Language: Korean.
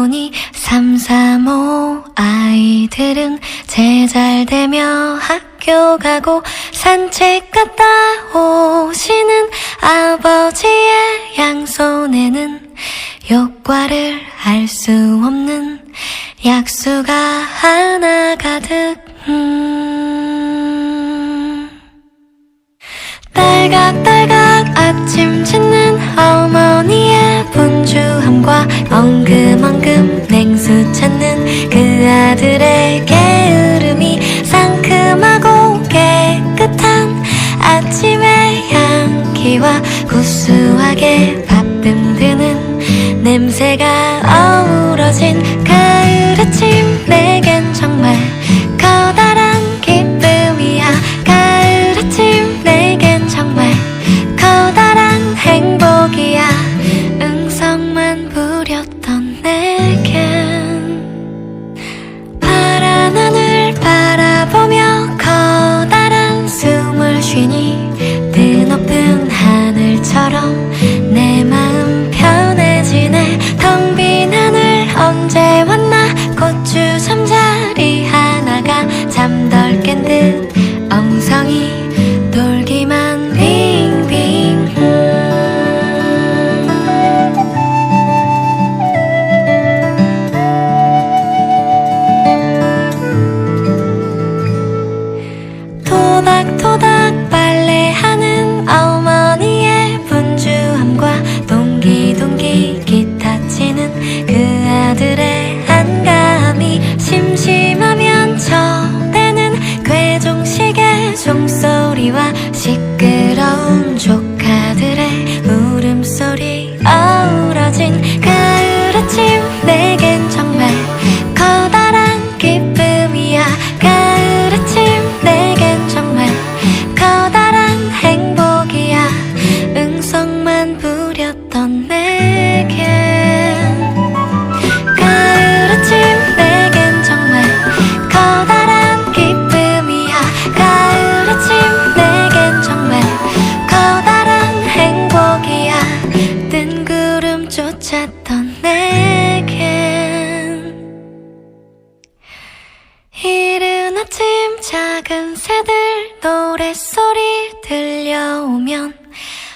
보니 삼삼오 아이들은 제잘되며 학교 가고 산책 갔다 오시는 아버지의 양손에는 효과를 알 수 없는 약수가 하나 가득 음. 딸각딸각 아침 짓 엉금엉금 냉수 찾는 그 아들의 게으름이 상큼하고 깨끗한 아침의 향기와 구수하게 밥듬드는 냄새가 어우 숨을 쉬니 뜨높은 하늘처럼 그 아들의 한가함이 심심하면 쳐대는 괴종식의 종소리와 시끄러운 조